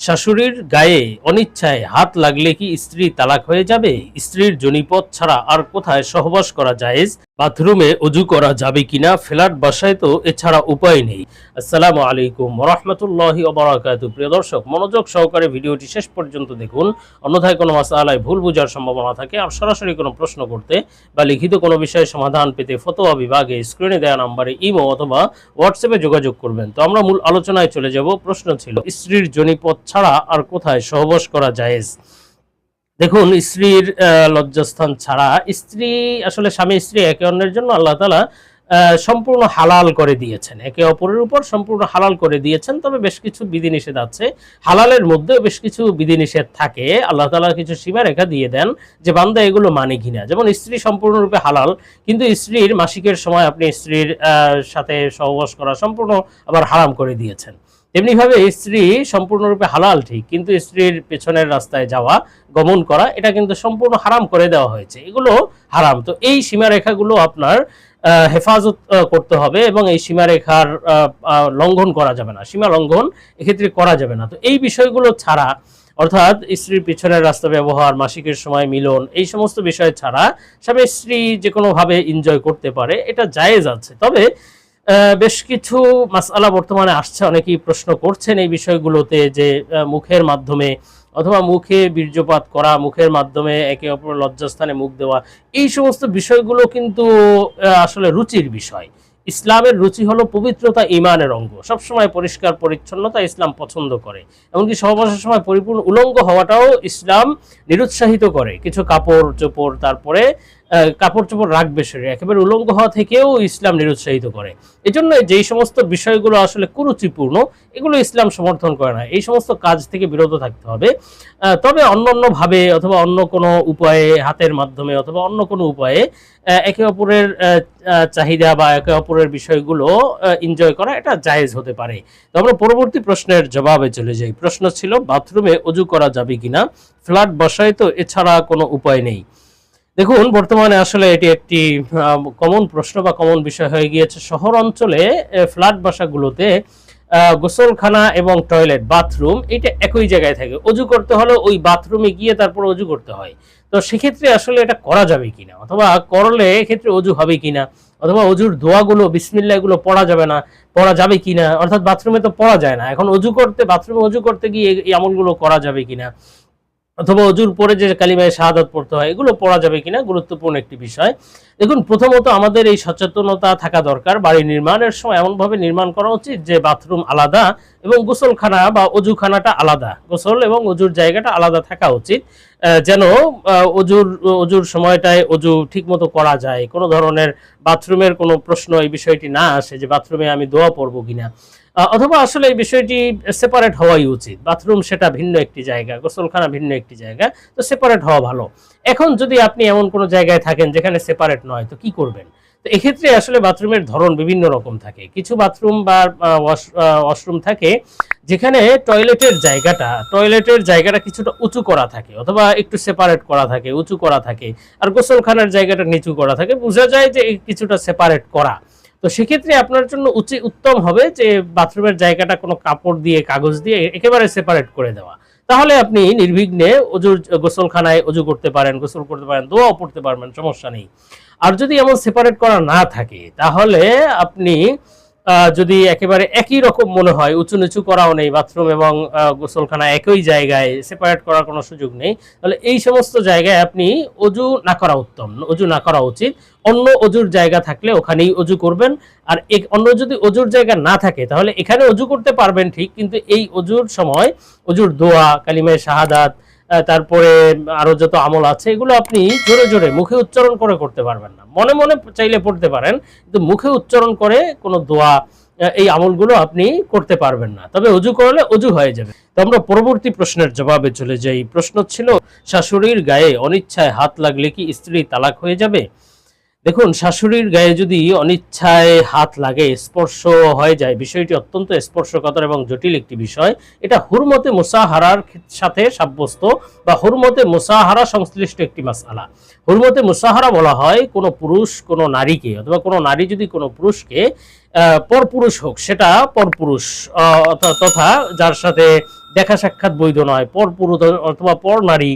শাশুড়ির গায়ে অনিচ্ছায় হাত লাগলে কি স্ত্রী তালাক হয়ে যাবে? স্ত্রীর জনিপথ ছাড়া আর কোথায় সহবাস করা জায়েজ? বাথরুমে অজু করা যাবে কিনা ফ্ল্যাট বাসায় তো এছাড়া উপায় নেই। আসসালামু আলাইকুম রহমতুল্লাহি ওবরাকাতু। প্রিয় দর্শক, মনোযোগ সহকারে ভিডিওটি শেষ পর্যন্ত দেখুন। অন্যথায় কোনো মাসালায় ভুল বোঝার সম্ভাবনা থাকে আর সরাসরি কোনো প্রশ্ন করতে বা লিখিত কোনো বিষয়ে সমাধান পেতে ফতোয়া বিভাগে স্ক্রিনে দেওয়া নাম্বারে ইমো অথবা হোয়াটসঅ্যাপে যোগাযোগ করবেন। তো আমরা মূল আলোচনায় চলে যাব। প্রশ্ন ছিল, স্ত্রীর জনিপথ ছাড়া আর কোথায় সহবাস করা জায়েজ? দেখুন, স্ত্রীর লজ্জাস্থান ছাড়া স্ত্রী, আসলে স্বামী স্ত্রী একে অন্যের জন্য আল্লাহ তালা সম্পূর্ণ হালাল করে দিয়েছেন। একে অপরের উপর সম্পূর্ণ হালাল করে দিয়েছেন, তবে বেশ কিছু বিধিনিষেধ আছে। হালালের মধ্যেও বেশ কিছু বিধিনিষেধ থাকে। আল্লাহ তালা কিছু সীমারেখা দিয়ে দেন যে, বান্দা এগুলো মানে কিনা। যেমন, স্ত্রী সম্পূর্ণরূপে হালাল, কিন্তু স্ত্রীর মাসিকের সময় আপনি স্ত্রীর সাথে সহবাস করা সম্পূর্ণ আবার হারাম করে দিয়েছেন। তেমনিভাবে স্ত্রী সম্পূর্ণরূপে হালাল ঠিক, কিন্তু স্ত্রীর পেছনের রাস্তায় যাওয়া, গমন করা, এটা কিন্তু সম্পূর্ণ হারাম করে দেওয়া হয়েছে। এগুলো হারাম। তো এই সীমারেখাগুলো আপনার হেফাজত করতে হবে এবং এই সীমারেখার লঙ্ঘন করা যাবে না। সীমা লঙ্ঘন এক্ষেত্রে করা যাবে না। তো এই বিষয়গুলো ছাড়া, অর্থাৎ স্ত্রীর পিছনের রাস্তা ব্যবহার, মাসিকের সময় মিলন, এই সমস্ত বিষয় ছাড়া, স্বামী স্ত্রী যে কোনোভাবে এনজয় করতে পারে, এটা জায়েজ আছে। তবে বেশ কিছু মাসালা বর্তমানে আসছে। অনেকেই প্রশ্ন করছেন এই বিষয়গুলোতে যে মুখের মাধ্যমে অথবা মুখে বীর্যপাত করা, মুখের মাধ্যমে একে অপর লজ্জাস্থানে মুখ দেওয়া, এই সমস্ত বিষয়গুলো কিন্তু আসলে রুচির বিষয়। ইসলামের রুচি হলো পবিত্রতা ইমানের অঙ্গ। সবসময় পরিষ্কার, পরিচ্ছন্নতা ইসলাম পছন্দ করে। এমনকি সহবাসের সময় পরিপূর্ণ উলঙ্গ হওয়াটাও ইসলাম নিরুৎসাহিত করে। কিছু কাপড়, চোপড়, তারপরে কাপড় চোপড় রাখবে শরীরে, একেবারে উলঙ্গ হওয়া থেকেও ইসলাম নিরুৎসাহিত করে। এই জন্য যেই সমস্ত বিষয়গুলো আসলে কুরুচিপূর্ণ, এগুলো ইসলাম সমর্থন করে না। এই সমস্ত কাজ থেকে বিরত থাকতে হবে। তবে অন্য অন্য ভাবে অথবা অন্য কোনো উপায়ে, হাতের মাধ্যমে অথবা অন্য কোনো উপায়ে একে অপরের চাহিদা বা একে অপরের বিষয়গুলো এনজয় করা এটা জায়েজ হতে পারে। তো আমরা পরবর্তী প্রশ্নের জবাবে চলে যাই। প্রশ্ন ছিল, বাথরুমে অজু করা যাবে কিনা? ফ্ল্যাট বসায় তো এছাড়া কোনো উপায় নেই। দেখুন, বর্তমানে আসলে এটি একটি কমন প্রশ্ন বা কমন বিষয় হয়ে গিয়েছে। শহর অঞ্চলে ফ্ল্যাট বাসাগুলোতে গোসলখানা এবং টয়লেট বাথরুম এটা একই জায়গায় থাকে। অজু করতে হলে ওই বাথরুমে গিয়ে তারপর অজু করতে হয়। তো সেক্ষেত্রে আসলে এটা করা যাবে কিনা? অথবা করলে এক্ষেত্রে অজু হবে কিনা? অথবা অজুর দোয়াগুলো বিসমিল্লা এগুলো পড়া যাবে না, পড়া যাবে কিনা? অর্থাৎ বাথরুমে তো পড়া যায় না। এখন অজু করতে বাথরুমে অজু করতে গিয়ে এই আমলগুলো করা যাবে কিনা? অথবা অজুর পরে যে কালিমায় শাহাদাত পড়তে হয়, এগুলো পড়া যাবে কিনা গুরুত্বপূর্ণ একটি বিষয়। দেখুন, প্রথমত আমাদের এই সচেতনতা থাকা দরকার। বাড়ি নির্মাণের সময় এমনভাবে নির্মাণ করা উচিত যে বাথরুম আলাদা এবং গোসলখানা বা অজুখানাটা আলাদা। গোসল এবং অজুর জায়গাটা আলাদা থাকা উচিত। যেন অজুর অজুর সময়টায় অজু ঠিকমতো করা যায়। কোনো ধরনের বাথরুমের কোনো প্রশ্ন এই বিষয়টি না আসে যে বাথরুমে আমি দোয়া পড়ব কিনা। অথবা আসলে এই বিষয়টি সেপারেট হওয়াই উচিত। বাথরুম সেটা ভিন্ন একটি জায়গা, গোসলখানা ভিন্ন একটি জায়গা, তো সেপারেট হওয়া ভালো। এখন যদি আপনি এমন কোনো জায়গায় থাকেন যেখানে সেপারেট নয়, তো কি করবেন? তো এক্ষেত্রে আসলে বাথরুমের ধরন বিভিন্ন রকম থাকে। কিছু বাথরুম বা ওয়াশরুম থাকে যেখানে টয়লেটের জায়গাটা টয়লেটের জায়গাটা কিছুটা উঁচু করা থাকে, অথবা একটু সেপারেট করা থাকে, উঁচু করা থাকে, আর গোসলখানার জায়গাটা নিচু করা থাকে। বোঝা যায় যে কিছুটা সেপারেট করা। তো সেক্ষেত্রে আপনার জন্য উচিত উত্তম হবে যে বাথরুমের জায়গাটা কোনো কাপড় দিয়ে, কাগজ দিয়ে একেবারে সেপারেট করে দেওয়া। তাহলে আপনি নির্বিঘ্নে অজুর, গোসলখানায় অজু করতে পারেন, গোসল করতে পারেন, দোয়াও পড়তে পারবেন, সমস্যা নেই। আর যদি এমন সেপারেট করা না থাকে, তাহলে আপনি যদি একেবারে একই রকম মনে হয় উঁচু নিচু করাও নেই, বাথরুম এবং গোসলখানা একই জায়গায় সেপারেট করার কোনো সুযোগ নেই, তাহলে এই সমস্ত জায়গায় আপনি অজু না করা উত্তম, অজু না করা উচিত। অন্য অজুর জায়গা থাকলে ওখানেই অজু করবেন। আর অন্য যদি অজুর জায়গা না থাকে, তাহলে এখানে অজু করতে পারবেন ঠিক, কিন্তু এই অজুর সময় অজুর দোয়া, কালিমায় শাহাদাত তারপরে আরও যত আমল আছে, এগুলো আপনি জোরে জোরে মুখে উচ্চারণ করে করতে পারবেন না। মনে মনে চাইলে পড়তে পারেন, কিন্তু মুখে উচ্চারণ করে কোনো দোয়া এই আমলগুলো আপনি করতে পারবেন না। তবে অজু করলে অজু হয়ে যাবে। তো আমরা পরবর্তী প্রশ্নের জবাবে চলে যাই। প্রশ্ন ছিল, শাশুড়ির গায়ে অনিচ্ছায় হাত লাগলে কি স্ত্রী তালাক হয়ে যাবে? দেখুন, শাশুড়ির গায়ে যদি অনিচ্ছায় হাত লাগে, স্পর্শ হয়ে যায়, বিষয়টি অত্যন্ত স্পর্শকাতর এবং জটিল একটি বিষয়। এটা হুরমতে মুসাহারার সাথে সাব্যস্ত বা হুরমতে মুসাহারা সংশ্লিষ্ট একটি মাসালা হুরমতে মুসাহারা বলা হয় কোনো পুরুষ, কোনো নারীকে, অথবা কোনো নারী যদি কোনো পুরুষকে পরপুরুষ হোক, সেটা পরপুরুষ তথা যার সাথে দেখা সাক্ষাৎ বৈধ নয়, পরপুরুষ অথবা পর নারী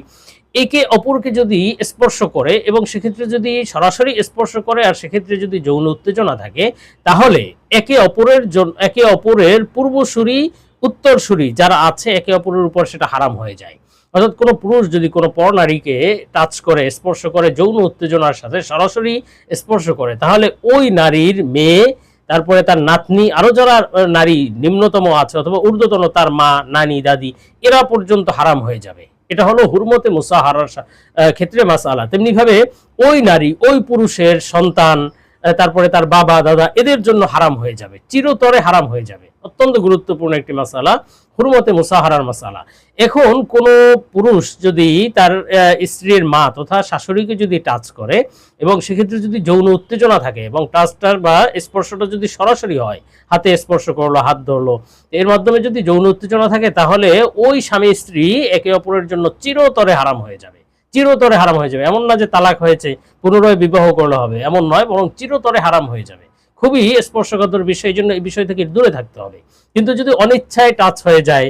একে অপরকে যদি স্পর্শ করে এবং সেক্ষেত্রে যদি সরাসরি স্পর্শ করে আর সেক্ষেত্রে যদি যৌন উত্তেজনা থাকে, তাহলে একে অপরের একে অপরের পূর্বসূরি, উত্তরসূরি যারা আছে একে অপরের উপর সেটা হারাম হয়ে যায়। অর্থাৎ কোনো পুরুষ যদি কোনো পর নারীকে টাচ করে, স্পর্শ করে, যৌন উত্তেজনার সাথে সরাসরি স্পর্শ করে, তাহলে ওই নারীর মেয়ে, তারপরে তার নাতনি আরও যারা নারী নিম্নতম আছে অথবা ঊর্ধ্বতন তার মা, নানি, দাদি, এরা পর্যন্ত হারাম হয়ে যাবে। এটা হলো হুরমতে মুসাহারার ক্ষেত্রে মাসালা তেমনি ভাবে ওই নারী, ওই পুরুষের সন্তান তারপরে তার বাবা, দাদা, এদের জন্য হারাম হয়ে যাবে, চিরতরে হারাম হয়ে যাবে। অত্যন্ত গুরুত্বপূর্ণ একটি মাসালা, হুরমতে মুসাহারার মাসালা। এখন কোন পুরুষ যদি তার স্ত্রীর মা তথা শাশুড়িকে যদি টাচ করে এবং সেক্ষেত্রে যদি যৌন উত্তেজনা থাকে এবং টাচটার বা স্পর্শটা যদি সরাসরি হয়, হাতে স্পর্শ করল, হাত ধরলো, এর মাধ্যমে যদি যৌন উত্তেজনা থাকে তাহলে ওই স্বামী স্ত্রী একে অপরের জন্য চিরতরে হারাম হয়ে যাবে। চিরতরে হারাম হয়ে যাবে। এমন না যে তালাক হয়েছে, পুনরায় বিবাহ করলে হবে। এমন নয়, বরং চিরতরে হারাম হয়ে যাবে। খুবই স্পর্শকাতর বিষয় জন্য এই বিষয় থেকে দূরে থাকতে হবে। কিন্তু যদি অনিচ্ছায় টাচ হয়ে যায়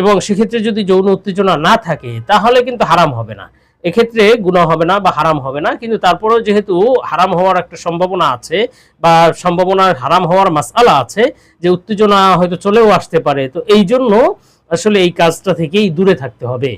এবং সেক্ষেত্রে যদি যৌন উত্তেজনা না থাকে, তাহলে কিন্তু হারাম হবে না। এক্ষেত্রে গুণা হবে না বা হারাম হবে না, কিন্তু তারপরেও যেহেতু হারাম হওয়ার একটা সম্ভাবনা আছে বা সম্ভাবনার হারাম হওয়ার মাসালা আছে, যে উত্তেজনা হয়তো চলেও আসতে পারে, তো এই জন্য আসলে এই কাজটা থেকেই দূরে থাকতে হবে।